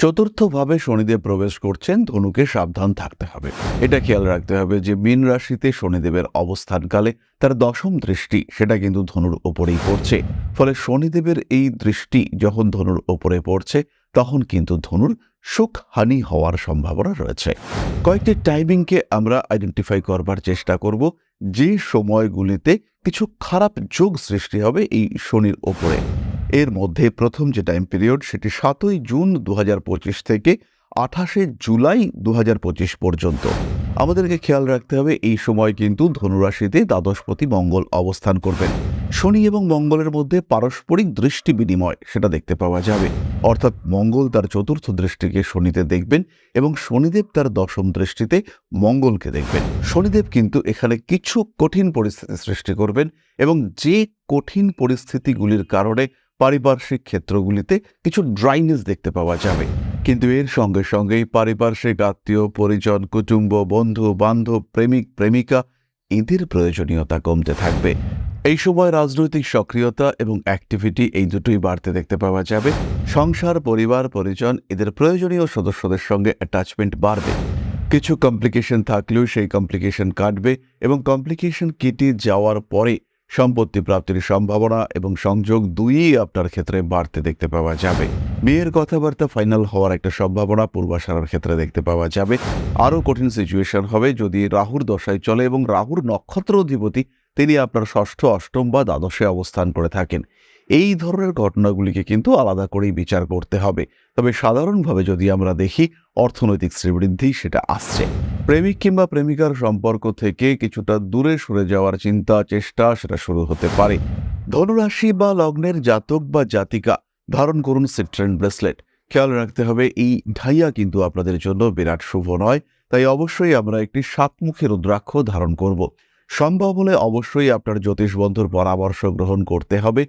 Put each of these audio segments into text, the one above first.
চতুর্থভাবে শনিদেব প্রবেশ করছেন, ধনুকে সাবধান থাকতে হবে। এটা খেয়াল রাখতে হবে যে মীন রাশিতে শনিদেবের অবস্থানকালে তার দশম দৃষ্টি, সেটা কিন্তু ধনুর ওপরেই পড়ছে। ফলে শনিদেবের এই দৃষ্টি যখন ধনুর ওপরে পড়ছে, তখন কিন্তু ধনুর সুখ হানি হওয়ার সম্ভাবনা রয়েছে। কয়েকটি টাইমিংকে আমরা আইডেন্টিফাই করবার চেষ্টা করব। যে সময়গুলিতে কিছু খারাপ যোগ সৃষ্টি হবে এই শনির ওপরে। এর মধ্যে প্রথম যে টাইম পিরিয়ড সেটি সাতই জুন দু হাজার পঁচিশ থেকে আঠাশে জুলাই দু হাজার পঁচিশ পর্যন্ত। আমাদেরকে খেয়াল রাখতে হবে, এই সময় কিন্তু ধনুরাশিতে দ্বাদশপতি মঙ্গল অবস্থান করবেন। শনি এবং মঙ্গলের মধ্যে পারস্পরিক দৃষ্টি বিনিময়, সেটা দেখতে পাওয়া যাবে। অর্থাৎ মঙ্গল তার চতুর্থ দৃষ্টিকে শনিতে দেখবেন এবং শনিদেব তার দশম দৃষ্টিতে মঙ্গলকে দেখবেন। শনিদেব কিন্তু এখানে কিছু কঠিন পরিস্থিতি সৃষ্টি করবেন এবং যে কঠিন পরিস্থিতিগুলির কারণে পারিপার্শ্বিক ক্ষেত্রগুলিতে কিছু ড্রাইনেস দেখতে পাওয়া যাবে। কিন্তু এর সঙ্গে সঙ্গেই পারিপার্শ্বিক আত্মীয়, পরিজন, কুটুম্ব, বন্ধু, বান্ধব, প্রেমিক, প্রেমিকা এদের প্রয়োজনীয়তা কমতে থাকবে। এই সময় রাজনৈতিক সক্রিয়তা এবং অ্যাক্টিভিটি এই দুটোই বাড়তে দেখতে পাওয়া যাবে। সংসার, পরিবার, পরিজন এদের প্রয়োজনীয় সদস্যদের সঙ্গে অ্যাটাচমেন্ট বাড়বে। কিছু কমপ্লিকেশন থাকলেও সেই কমপ্লিকেশন কাটবে এবং কমপ্লিকেশন কেটে যাওয়ার পরে সম্পত্তি প্রাপ্তির সম্ভাবনা এবং সংযোগ দুইই আপনার ক্ষেত্রে বাড়তে দেখতে পাওয়া যাবে। মেয়ের কথাবার্তা ফাইনাল হওয়ার একটা সম্ভাবনা পূর্বাশারার ক্ষেত্রে দেখতে পাওয়া যাবে। আরও কঠিন সিচুয়েশন হবে যদি রাহুর দশায় চলে এবং রাহুর নক্ষত্র অধিপতি তিনি আপনার ষষ্ঠ, অষ্টম বা দ্বাদশে অবস্থান করে থাকেন। এই ধরনের ঘটনাগুলিকে কিন্তু আলাদা করেই বিচার করতে হবে। তবে সাধারণভাবে যদি আমরা দেখি, অর্থনৈতিক শ্রীবৃদ্ধি সেটা আসছে। প্রেমিক কিংবা প্রেমিকার সম্পর্ক থেকে কিছুটা দূরে সরে যাওয়ার চিন্তা, চেষ্টা সেটা শুরু হতে পারে। ধনুরাশি বা লগ্নের জাতক বা জাতিকা, ধারণ করুন সিট্রেন ব্রেসলেট। খেয়াল রাখতে হবে, এই ঢাইয়া কিন্তু আপনাদের জন্য বিরাট শুভ নয়, তাই অবশ্যই আমরা একটি সাতমুখী রুদ্রাক্ষ ধারণ করব। সম্ভব হলে অবশ্যই আপনার জ্যোতিষ বন্ধুর পরামর্শ গ্রহণ করতে হবে।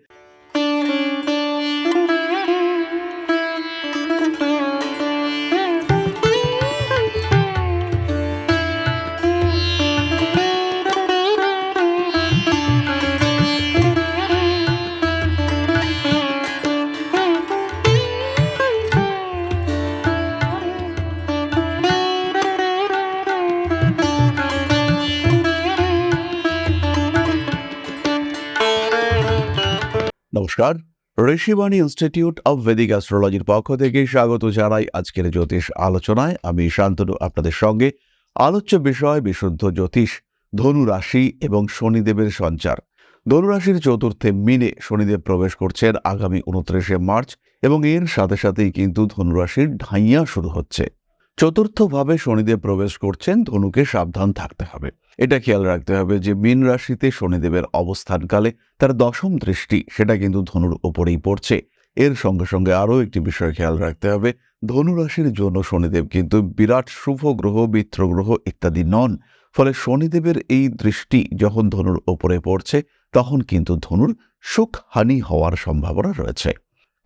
নমস্কার। ঋষিবাণী ইনস্টিটিউট অব ভেদিক অ্যাস্ট্রোলজির পক্ষ থেকে স্বাগত জানাই আজকের জ্যোতিষ আলোচনায়। আমি শান্তনু, আপনাদের সঙ্গে আলোচ্য বিষয় বিশুদ্ধ জ্যোতিষ ধনু রাশি এবং শনিদেবের সঞ্চার। ধনুরাশির চতুর্থে মিনে শনিদেব প্রবেশ করছেন আগামী উনত্রিশে মার্চ এবং এর সাথে সাথেই কিন্তু ধনুরাশির ঢাইয়া শুরু হচ্ছে। চতুর্থভাবে শনিদেব প্রবেশ করছেন, ধনুকে সাবধান থাকতে হবে। এটা খেয়াল রাখতে হবে যে মীন রাশিতে শনিদেবের অবস্থানকালে তার দশম দৃষ্টি, সেটা কিন্তু ধনুর ওপরেই পড়ছে। এর সঙ্গে সঙ্গে আরও একটি বিষয় খেয়াল রাখতে হবে, ধনু রাশির জন্য শনিদেব কিন্তু বিরাট শুভ গ্রহ, মিত্র গ্রহ ইত্যাদি নন। ফলে শনিদেবের এই দৃষ্টি যখন ধনুর ওপরে পড়ছে, তখন কিন্তু ধনুর সুখ হানি হওয়ার সম্ভাবনা রয়েছে।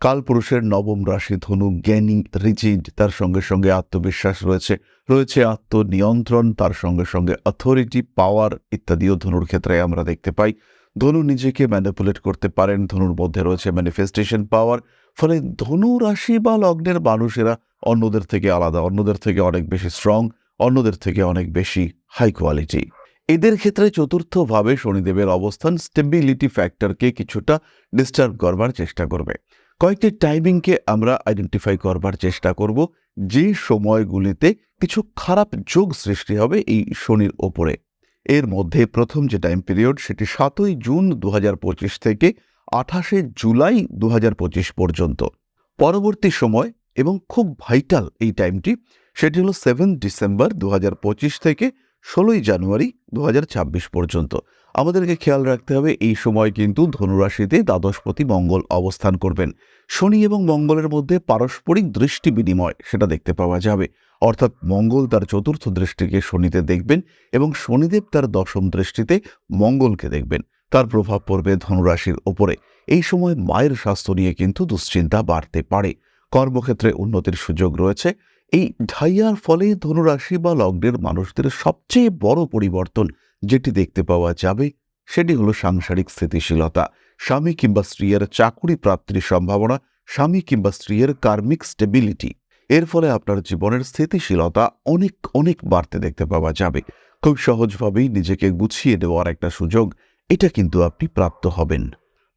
কালপুরুষের নবম রাশি ধনু জ্ঞানী রিজিড, তার সঙ্গে সঙ্গে আত্মবিশ্বাস রয়েছে। রয়েছে আত্মনিয়ন্ত্রণ, তার সঙ্গে সঙ্গে অথরিটি পাওয়ার ইত্যাদিও ধনুর ক্ষেত্রে আমরা দেখতে পাই। ধনু নিজেকে ম্যানিপুলেট করতে পারেন, ধনুর মধ্যে রয়েছে ম্যানিফেস্টেশন পাওয়ার ফলে ধনু রাশি বা লগ্নের মানুষেরা অন্যদের থেকে আলাদা, অন্যদের থেকে অনেক বেশি স্ট্রং অন্যদের থেকে অনেক বেশি হাই কোয়ালিটি এদের ক্ষেত্রে চতুর্থভাবে শনিদেবের অবস্থান স্টেবিলিটি ফ্যাক্টরকে কিছুটা ডিস্টার্ব করবার চেষ্টা করবে। কয়েকটি টাইমিংকে আমরা আইডেন্টিফাই করবার চেষ্টা করব। যে সময়গুলিতে কিছু খারাপ যোগ সৃষ্টি হবে এই শনির ওপরে। এর মধ্যে প্রথম যে টাইম পিরিয়ড সেটি সাতই জুন দু হাজার পঁচিশ থেকে আঠাশে জুলাই দু হাজার পঁচিশ পর্যন্ত। পরবর্তী সময় এবং খুব ভাইটাল এই টাইমটি সেটি হলো সেভেন ডিসেম্বর দু হাজার পঁচিশ থেকে ষোলোই জানুয়ারি দু হাজার ছাব্বিশ পর্যন্ত। আমাদেরকে খেয়াল রাখতে হবে, এই সময় কিন্তু ধনুরাশিতে দ্বাদশপতি মঙ্গল অবস্থান করবেন। শনি এবং মঙ্গলের মধ্যে পারস্পরিক দৃষ্টি বিনিময়, সেটা দেখতে পাওয়া যাবে। অর্থাৎ মঙ্গল তার চতুর্থ দৃষ্টিকে শনিতে দেখবেন এবং শনিদেব তার দশম দৃষ্টিতে মঙ্গলকে দেখবেন। তার প্রভাব পড়বে ধনুরাশির ওপরে। এই সময় মায়ের স্বাস্থ্য নিয়ে কিন্তু দুশ্চিন্তা বাড়তে পারে। কর্মক্ষেত্রে উন্নতির সুযোগ রয়েছে। এই ঢাইয়ার ফলে ধনুরাশি বা লগ্নের মানুষদের সবচেয়ে বড় পরিবর্তন যেটি দেখতে পাওয়া যাবে, সেটি হলো সাংসারিক স্থিতিশীলতা। স্বামী কিংবা স্ত্রীর চাকুরি প্রাপ্তির সম্ভাবনা, স্বামী কিংবা স্ত্রীর কার্মিক স্টেবিলিটি এর ফলে আপনার জীবনের স্থিতিশীলতা অনেক অনেক বাড়তে দেখতে পাওয়া যাবে। খুব সহজভাবেই নিজেকে গুছিয়ে দেওয়ার একটা সুযোগ, এটা কিন্তু আপনি প্রাপ্ত হবেন।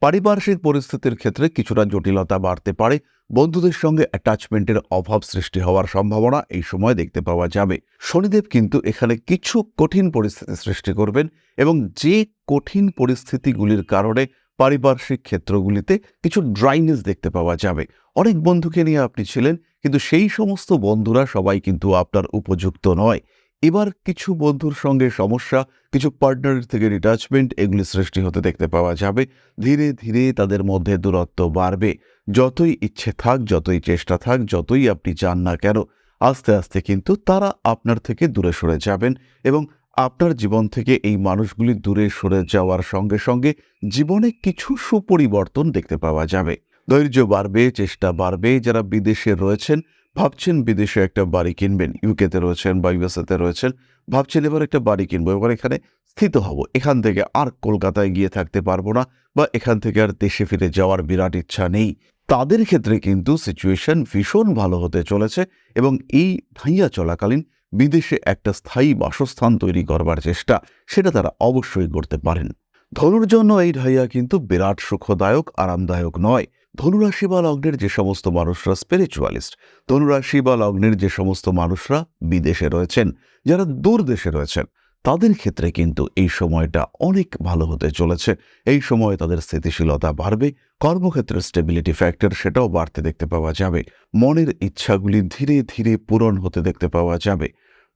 পারিপার্শ্বিক পরিস্থিতির ক্ষেত্রে কিছুটা জটিলতা বাড়তে পারে বন্ধুদের সঙ্গে অ্যাটাচমেন্টের অভাব সৃষ্টি হওয়ার সম্ভাবনা এই সময় দেখতে পাওয়া যাবে। শনিদেব কিন্তু এখানে কিছু কঠিন পরিস্থিতি সৃষ্টি করবেন এবং যে কঠিন পরিস্থিতিগুলির কারণে পারিপার্শ্বিক ক্ষেত্রগুলিতে কিছু ড্রাইনেস দেখতে পাওয়া যাবে। অনেক বন্ধুকে নিয়ে আপনি ছিলেন, কিন্তু সেই সমস্ত বন্ধুরা সবাই কিন্তু আপনার উপযুক্ত নয়। এবার কিছু বন্ধুর সঙ্গে সমস্যা, কিছু পার্টনার থেকে রিটাচমেন্ট এগুলি সৃষ্টি হতে দেখতে পাওয়া যাবে। ধীরে ধীরে তাদের মধ্যে দূরত্ব বাড়বে। যতই ইচ্ছে থাক, যতই চেষ্টা থাক, যতই আপনি চান না কেন, আস্তে আস্তে কিন্তু তারা আপনার থেকে দূরে সরে যাবেন এবং আপনার জীবন থেকে এই মানুষগুলি দূরে সরে যাওয়ার সঙ্গে সঙ্গে জীবনে কিছু সুপরিবর্তন দেখতে পাওয়া যাবে। ধৈর্য বাড়বে, চেষ্টা বাড়বে, যারা বিদেশে রয়েছেন ভাবছেন বিদেশে একটা বাড়ি কিনবেন ইউকেতে রয়েছেন বা ইউএসএতে রয়েছেন, ভাবছেন এবার একটা বাড়ি কিনবো, এবার এখানে স্থিত হব। এখান থেকে আর কলকাতায় গিয়ে থাকতে পারব না বা এখান থেকে আর দেশে ফিরে যাওয়ার বিরাট ইচ্ছা নেই। তাদের ক্ষেত্রে কিন্তু সিচুয়েশন ভীষণ ভালো হতে চলেছে এবং এই ধাইয়া চলাকালীন বিদেশে একটা স্থায়ী বাসস্থান তৈরি করবার চেষ্টা, সেটা তারা অবশ্যই করতে পারেন। ধনুর জন্য এই ঢাইয়া কিন্তু বিরাট সুখদায়ক, আরামদায়ক নয়। ধনুরাশি বা লগ্নের যে সমস্ত মানুষরা স্পিরিচুয়ালিস্ট ধনুরাশি বা লগ্নের যে সমস্ত মানুষরা বিদেশে রয়েছেন, যারা দূর দেশে রয়েছেন, তাদের ক্ষেত্রে কিন্তু এই সময়টা অনেক ভালো হতে চলেছে। এই সময়ে তাদের স্থিতিশীলতা বাড়বে, কর্মক্ষেত্রের স্টেবিলিটি ফ্যাক্টর সেটাও বাড়তে দেখতে পাওয়া যাবে, মনের ইচ্ছাগুলি ধীরে ধীরে পূরণ হতে দেখতে পাওয়া যাবে।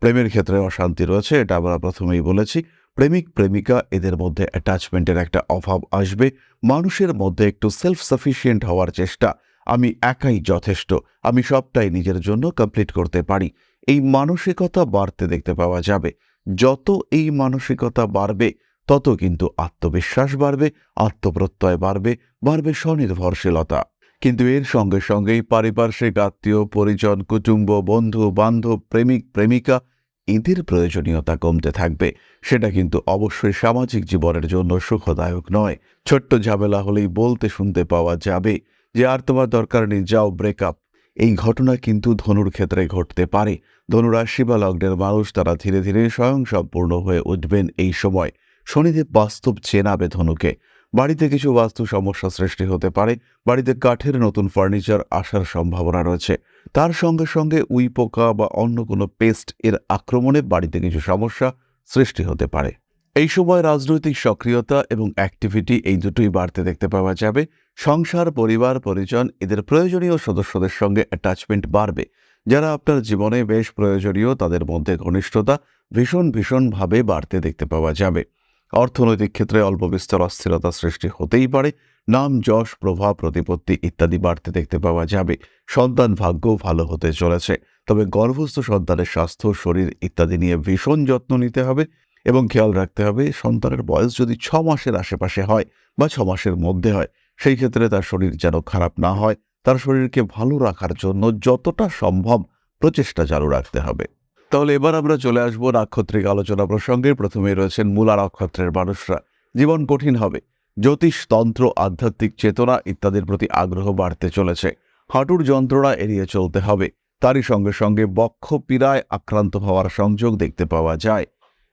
প্রেমের ক্ষেত্রে অশান্তি রয়েছে, এটা আমরা প্রথমেই বলেছি। প্রেমিক প্রেমিকা এদের মধ্যে অ্যাটাচমেন্টের একটা অভাব আসবে। মানুষের মধ্যে একটু সেলফ সাফিসিয়েন্ট হওয়ার চেষ্টা। আমি একাই যথেষ্ট। আমি সবটাই নিজের জন্য কমপ্লিট করতে পারি। এই মানসিকতা বাড়তে দেখতে পাওয়া যাবে। যত এই মানসিকতা বাড়বে, তত কিন্তু আত্মবিশ্বাস বাড়বে, আত্মপ্রত্যয় বাড়বে বাড়বে স্বনির্ভরশীলতা। কিন্তু এর সঙ্গে সঙ্গেই পারিপার্শ্বিক আত্মীয়, পরিজন, কুটুম্ব, বন্ধু, বান্ধব, প্রেমিক, প্রেমিকা এদের প্রয়োজনীয়তা কমতে থাকবে। সেটা কিন্তু অবশ্যই সামাজিক জীবনের জন্য সুখদায়ক নয়। ছোট্ট ঝামেলা হলেই বলতে শুনতে পাওয়া যাবে যে, আর তোমার দরকার নেই, যাও ব্রেকআপ এই ঘটনা কিন্তু ধনুর ক্ষেত্রে ঘটতে পারে। ধনুরাশি বা লগ্নের মানুষ, তারা ধীরে ধীরে স্বয়ং সম্পূর্ণ হয়ে উঠবেন এই সময়। শনিদেব বাস্তব চেনাবে ধনুকে। বাড়িতে কিছু বাস্তু সমস্যা সৃষ্টি হতে পারে। বাড়িতে কাঠের নতুন ফার্নিচার আসার সম্ভাবনা রয়েছে। তার সঙ্গে সঙ্গে উই পোকা বা অন্য কোনো পেস্ট এর আক্রমণে বাড়িতে কিছু সমস্যা সৃষ্টি হতে পারে। এই সময় রাজনৈতিক সক্রিয়তা এবং অ্যাক্টিভিটি এই দুটোই বাড়তে দেখতে পাওয়া যাবে। সংসার, পরিবার, পরিজন এদের প্রয়োজনীয় সদস্যদের সঙ্গে অ্যাটাচমেন্ট বাড়বে। যারা আপনার জীবনে বেশ প্রয়োজনীয় তাদের মধ্যে ঘনিষ্ঠতা ভীষণ ভীষণভাবে বাড়তে দেখতে পাওয়া যাবে। অর্থনৈতিক ক্ষেত্রে অল্প বিস্তর অস্থিরতা সৃষ্টি হতেই পারে। নাম, যশ, প্রভাব, প্রতিপত্তি ইত্যাদি বাড়তে দেখতে পাওয়া যাবে। সন্তান ভাগ্য ভালো হতে চলেছে। তবে গর্ভস্থ সন্তানের স্বাস্থ্য, শরীর ইত্যাদি নিয়ে ভীষণ যত্ন নিতে হবে এবং খেয়াল রাখতে হবে, সন্তানের বয়স যদি ছ মাসের আশেপাশে হয় বা ছ মাসের মধ্যে হয়, সেই ক্ষেত্রে তার শরীর যেন খারাপ না হয়। তার শরীরকে ভালো রাখার জন্য যতটা সম্ভব প্রচেষ্টা চালু রাখতে হবে। তাহলে এবার আমরা চলে আসব নাক্ষত্রিক আলোচনা প্রসঙ্গে। প্রথমে রয়েছেন মূলা নক্ষত্রের মানুষরা। জীবন কঠিন হবে। জ্যোতিষ তন্ত্র আধ্যাত্মিক চেতনা ইত্যাদির প্রতি আগ্রহ বাড়তে চলেছে। হাঁটুর যন্ত্রণা এড়িয়ে চলতে হবে। তারই সঙ্গে সঙ্গে বক্ষ পীড়ায় আক্রান্ত হওয়ার সংযোগ দেখতে পাওয়া যায়।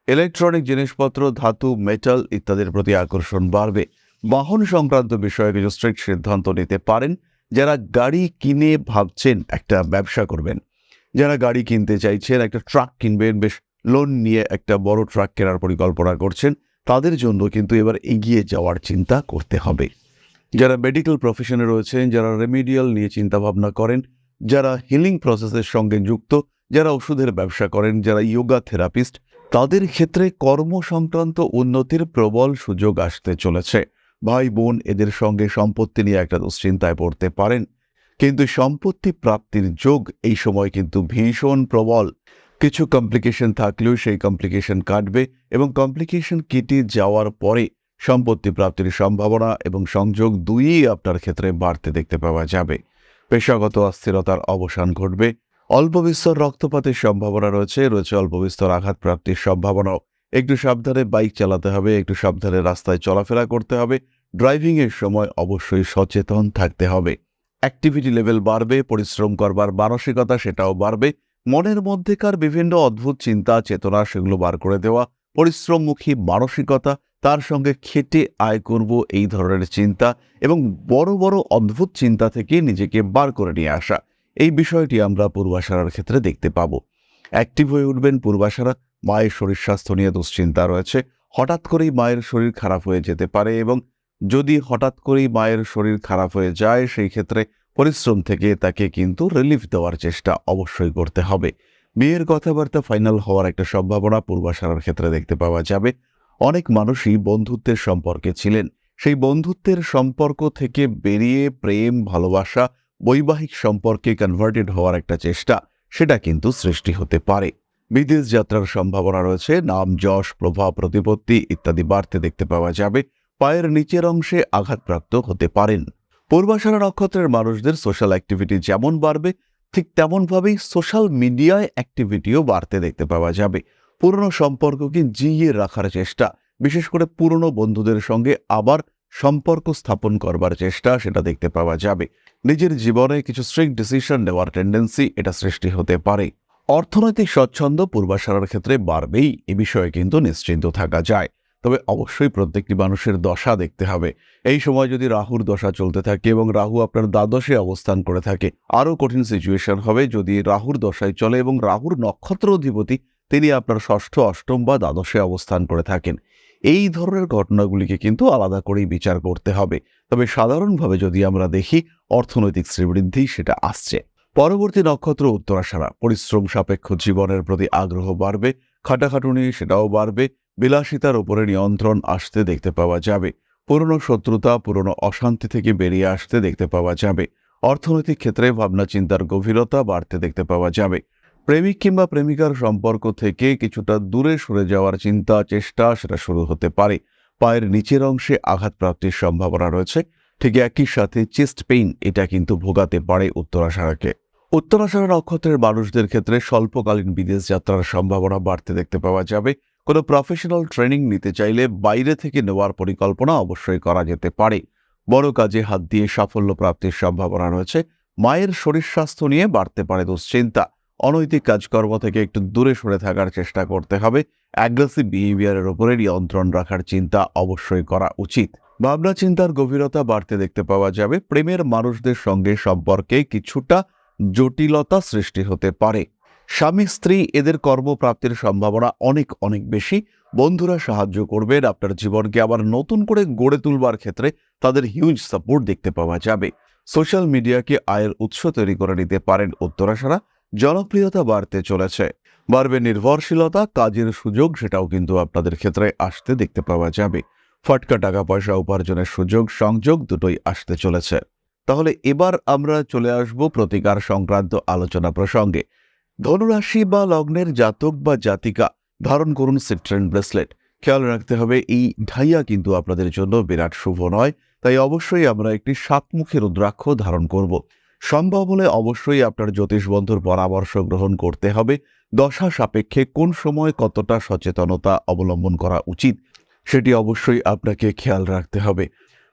ইলেকট্রনিক জিনিসপত্র, ধাতু, মেটাল ইত্যাদির প্রতি আকর্ষণ বাড়বে। বাহন সংক্রান্ত বিষয়ে কিছু স্ট্রিক্ট সিদ্ধান্ত নিতে পারেন। যারা গাড়ি কিনে ভাবছেন একটা ব্যবসা করবেন। যারা গাড়ি কিনতে চাইছেন, একটা ট্রাক কিনবেন, বেশ লোন নিয়ে একটা বড় ট্রাক কেনার পরিকল্পনা করছেন। তাদের জন্য কিন্তু এবার এগিয়ে যাওয়ার চিন্তা করতে হবে। যারা মেডিকেল প্রফেশনে রয়েছেন, যারা রেমিডিয়াল নিয়ে চিন্তা ভাবনা করেন, যারা হিলিং প্রসেসের সঙ্গে যুক্ত, যারা ওষুধের ব্যবসা করেন, যারা ইয়োগা থেরাপিস্ট তাদের ক্ষেত্রে কর্ম সংক্রান্ত উন্নতির প্রবল সুযোগ আসতে চলেছে। ভাই, বোন এদের সঙ্গে সম্পত্তি নিয়ে একটা দুশ্চিন্তায় পড়তে পারেন। কিন্তু সম্পত্তি প্রাপ্তির যোগ এই সময় কিন্তু ভীষণ প্রবল। কিছু কমপ্লিকেশন থাকলেও সেই কমপ্লিকেশন কাটবে এবং কমপ্লিকেশন কেটে যাওয়ার পরে সম্পত্তি প্রাপ্তির সম্ভাবনা এবং সংযোগ দুইই আপনার ক্ষেত্রে বাড়তে দেখতে পাওয়া যাবে। পেশাগত অস্থিরতার অবসান ঘটবে, অল্প বিস্তর রক্তপাতের সম্ভাবনা রয়েছে রয়েছে অল্প বিস্তর আঘাত প্রাপ্তির সম্ভাবনাও। একটু সাবধানে বাইক চালাতে হবে, একটু সাবধানে রাস্তায় চলাফেরা করতে হবে ড্রাইভিংয়ের সময় অবশ্যই সচেতন থাকতে হবে। অ্যাক্টিভিটি লেভেল বাড়বে, পরিশ্রম করবার মানসিকতা সেটাও বাড়বে মনের মধ্যেকার বিভিন্ন অদ্ভুত চিন্তা, চেতনা সেগুলো বার করে দেওয়া, পরিশ্রমমুখী মানসিকতা, তার সঙ্গে খেটে আয় করব এই ধরনের চিন্তা এবং বড় বড় অদ্ভুত চিন্তা থেকে নিজেকে বার করে নিয়ে আসা। এই বিষয়টি আমরা পূর্বাশারার ক্ষেত্রে দেখতে পাব। অ্যাক্টিভ হয়ে উঠবেন পূর্বাশারা। মায়ের শরীর স্বাস্থ্য নিয়ে দুশ্চিন্তা রয়েছে। হঠাৎ করেই মায়ের শরীর খারাপ হয়ে যেতে পারে এবং যদি হঠাৎ করেই মায়ের শরীর খারাপ হয়ে যায়, সেই ক্ষেত্রে পরিশ্রম থেকে তাকে কিন্তু রিলিফ দেওয়ার চেষ্টা অবশ্যই করতে হবে। বিয়ের কথাবার্তা ফাইনাল হওয়ার একটা সম্ভাবনা পূর্বাশারার ক্ষেত্রে দেখতে পাওয়া যাবে। অনেক মানুষই বন্ধুত্বের সম্পর্কে ছিলেন। সেই বন্ধুত্বের সম্পর্ক থেকে বেরিয়ে প্রেম, ভালোবাসা, বৈবাহিক সম্পর্কে কনভার্টেড হওয়ার একটা চেষ্টা, সেটা কিন্তু সৃষ্টি হতে পারে। বিদেশ যাত্রার সম্ভাবনা রয়েছে, নাম, যশ প্রভাব প্রতিপত্তি ইত্যাদি বাড়তে দেখতে পাওয়া যাবে। পায়ের নিচের অংশে আঘাতপ্রাপ্ত হতে পারেন। পূর্বাশারা নক্ষত্রের মানুষদের সোশ্যাল অ্যাক্টিভিটি যেমন বাড়বে, ঠিক তেমনভাবেই সোশ্যাল মিডিয়ায় অ্যাক্টিভিটিও বাড়তে দেখতে পাওয়া যাবে। পুরনো সম্পর্ককে জিইয়ে রাখার চেষ্টা, বিশেষ করে পুরনো বন্ধুদের সঙ্গে আবার সম্পর্ক স্থাপন করবার চেষ্টা, সেটা দেখতে পাওয়া যাবে। নিজের জীবনে কিছু স্ট্রিক্ট ডিসিশন নেওয়ার টেন্ডেন্সি এটা সৃষ্টি হতে পারে। অর্থনৈতিক স্বচ্ছন্দ পূর্বাশারার ক্ষেত্রে বাড়বেই, এ বিষয়ে কিন্তু নিশ্চিন্ত থাকা যায়। তবে অবশ্যই প্রত্যেকটি মানুষের দশা দেখতে হবে। এই সময় যদি রাহুর দশা চলতে থাকে এবং রাহু আপনার দ্বাদশে অবস্থান করে থাকে, আরও কঠিন সিচুয়েশন হবে। যদি রাহুর দশায় চলে এবং রাহুর নক্ষত্র অধিপতি, তিনি আপনার ষষ্ঠ, অষ্টম বা দ্বাদশে অবস্থান করে থাকেন। এই ধরনের ঘটনাগুলিকে কিন্তু আলাদা করেই বিচার করতে হবে। তবে সাধারণভাবে যদি আমরা দেখি, অর্থনৈতিক শ্রীবৃদ্ধি সেটা আসছে। পরবর্তী নক্ষত্র উত্তরাশারা পরিশ্রম সাপেক্ষ জীবনের প্রতি আগ্রহ বাড়বে, খাটাখাটুনি সেটাও বাড়বে বিলাসিতার উপরে নিয়ন্ত্রণ আসতে দেখতে পাওয়া যাবে। পুরনো শত্রুতা, পুরনো অশান্তি থেকে বেরিয়ে আসতে দেখতে পাওয়া যাবে। অর্থনৈতিক ক্ষেত্রে ভাবনা চিন্তার গভীরতা বাড়তে দেখতে পাওয়া যাবে। প্রেমিক কিংবা প্রেমিকার সম্পর্ক থেকে কিছুটা দূরে সরে যাওয়ার চিন্তা, চেষ্টা সেটা শুরু হতে পারে। পায়ের নিচের অংশে আঘাতপ্রাপ্তির সম্ভাবনা রয়েছে। ঠিক একই সাথে চেস্ট পেইন এটা কিন্তু ভোগাতে পারে উত্তরাশারাকে উত্তরাশারা নক্ষত্রের মানুষদের ক্ষেত্রে স্বল্পকালীন বিদেশ যাত্রার সম্ভাবনা বাড়তে দেখতে পাওয়া যাবে। কোনো প্রফেশনাল ট্রেনিং নিতে চাইলে বাইরে থেকে নেওয়ার পরিকল্পনা অবশ্যই করা যেতে পারে। বড় কাজে হাত দিয়ে সাফল্য প্রাপ্তির সম্ভাবনা রয়েছে। মায়ের শরীর স্বাস্থ্য নিয়ে বাড়তে পারে দুশ্চিন্তা। অনৈতিক কাজকর্ম থেকে একটু দূরে সরে থাকার চেষ্টা করতে হবে। অ্যাগ্রেসিভ বিহেভিয়ারের উপরে নিয়ন্ত্রণ রাখার চিন্তা অবশ্যই করা উচিত। ভাবনা চিন্তার গভীরতা বাড়তে দেখতে পাওয়া যাবে। প্রেমের মানুষদের সঙ্গে সম্পর্কে কিছুটা জটিলতা সৃষ্টি হতে পারে। স্বামী, স্ত্রী এদের কর্মপ্রাপ্তির সম্ভাবনা অনেক অনেক বেশি। বন্ধুরা সাহায্য করবেন আপনার জীবনকে আবার নতুন করে গড়ে তুলবার ক্ষেত্রে তাদের হিউজ সাপোর্ট দেখতে পাওয়া যাবে। সোশ্যাল মিডিয়াকে আয়ের উৎস তৈরি করে নিতে পারেন উত্তরাশারা জনপ্রিয়তা বাড়তে চলেছে। বাড়বে নির্ভরশীলতা, কাজের সুযোগ সেটাও কিন্তু আপনাদের ক্ষেত্রে আসতে দেখতে পাওয়া যাবে। ফটকা টাকা পয়সা উপার্জনের সুযোগ, সংযোগ দুটোই আসতে চলেছে। তাহলে এবার আমরা চলে আসব প্রতিকার সংক্রান্ত আলোচনা প্রসঙ্গে। ধনুরাশি বা লগ্নের জাতক বা জাতিকা, ধারণ করুন সিট্রেন ব্রেসলেট। খেয়াল রাখতে হবে, এই ঢাইয়া কিন্তু আপনাদের জন্য বিরাট শুভ নয়, তাই অবশ্যই আমরা একটি সাতমুখী রুদ্রাক্ষ ধারণ করব। সম্ভব হলে অবশ্যই আপনার জ্যোতিষ বন্ধুর পরামর্শ গ্রহণ করতে হবে, দশা সাপেক্ষে কোন সময় কতটা সচেতনতা অবলম্বন করা উচিত, সেটি অবশ্যই আপনাকে খেয়াল রাখতে হবে।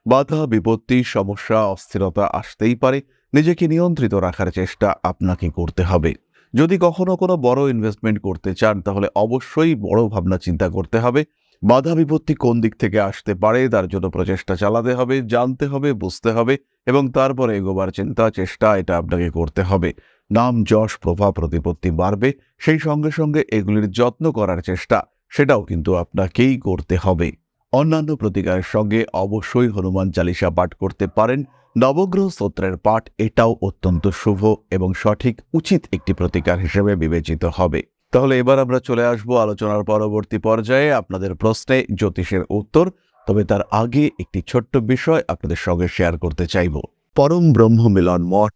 বাধা, বিপত্তি, সমস্যা, অস্থিরতা আসতেই পারে, নিজেকে নিয়ন্ত্রিত রাখার চেষ্টা আপনাকে করতে হবে। যদি কখনো কোনো বড় ইনভেস্টমেন্ট করতে চান, তাহলে অবশ্যই বড় ভাবনা চিন্তা করতে হবে। বাধা বিপত্তি কোন দিক থেকে আসতে পারে, তার জন্য প্রচেষ্টা চালাতে হবে, জানতে হবে, বুঝতে হবে এবং তারপরে এগোবার চিন্তা, চেষ্টা, এটা আপনাকে করতে হবে। নাম, যশ, প্রভাব, প্রতিপত্তি বাড়বে, সেই সঙ্গে সঙ্গে এগুলির যত্ন করার চেষ্টা, সেটাও কিন্তু আপনাকেই করতে হবে। অন্যান্য প্রতিকারের সঙ্গে অবশ্যই হনুমান চালিসা পাঠ করতে পারেন। নবগ্রহ স্তোত্রের পাঠ এটাও অত্যন্ত শুভ এবং সঠিক উচিত একটি প্রতিকার হিসেবে বিবেচিত হবে। তাহলে এবার আমরা চলে আসব আলোচনার পরবর্তী পর্যায়ে আপনাদের প্রশ্নে জ্যোতিষের উত্তর, তবে তার আগে একটি ছোট্ট বিষয় আপনাদের সঙ্গে শেয়ার করতে চাইব। পরম ব্রহ্ম মিলন মঠ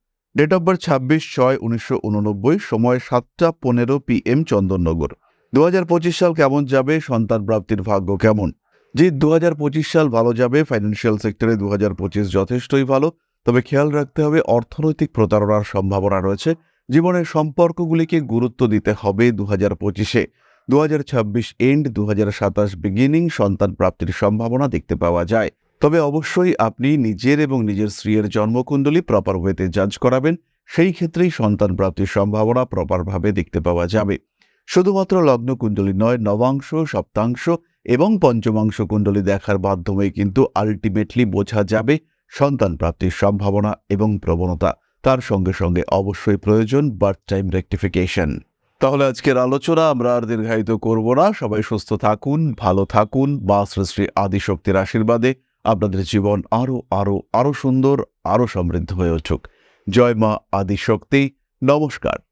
date of birth ছাব্বিশ ছয় উনিশশো উননব্বই, সময় সাতটা পনেরো পি এম চন্দননগর। দু হাজার পঁচিশ সাল কেমন যাবে? সন্তান প্রাপ্তির ভাগ্য কেমন? জিৎ দু হাজার পঁচিশ সাল ভালো যাবে। ফাইন্যান্সিয়াল সেক্টরে দু হাজার পঁচিশ যথেষ্টই ভালো। তবে খেয়াল রাখতে হবে, অর্থনৈতিক প্রতারণার সম্ভাবনা রয়েছে। জীবনের সম্পর্কগুলিকে গুরুত্ব দিতে হবে দু হাজার পঁচিশে দু হাজার ছাব্বিশ এন্ড দু হাজার সাতাশ বিগিনিং সন্তান প্রাপ্তির সম্ভাবনা দেখতে পাওয়া যায়। তবে অবশ্যই আপনি নিজের এবং নিজের স্ত্রীর জন্মকুণ্ডলী প্রপার ওয়েতে জাজ করাবেন, সেই ক্ষেত্রেই সন্তান প্রাপ্তির সম্ভাবনা প্রপারভাবে দেখতে পাওয়া যাবে। শুধুমাত্র লগ্ন কুণ্ডলী নয়, নবাংশ, সপ্তাংশ এবং পঞ্চমাংশ কুণ্ডলী দেখার মাধ্যমে কিন্তু আলটিমেটলি বোঝা যাবে সন্তান প্রাপ্তির সম্ভাবনা এবং প্রবণতা। তার সঙ্গে সঙ্গে অবশ্যই প্রয়োজন বার্থ টাইম রেকটিফিকেশন তাহলে আজকের আলোচনা আমরা আর দীর্ঘায়িত করব না। সবাই সুস্থ থাকুন, ভালো থাকুন বা শ্রী শ্রী আদিশক্তির আশীর্বাদে আপনাদের জীবন আরও আরও আরও সুন্দর আরও সমৃদ্ধ হয়ে উঠুক। জয় মা আদি আদিশক্তি। নমস্কার।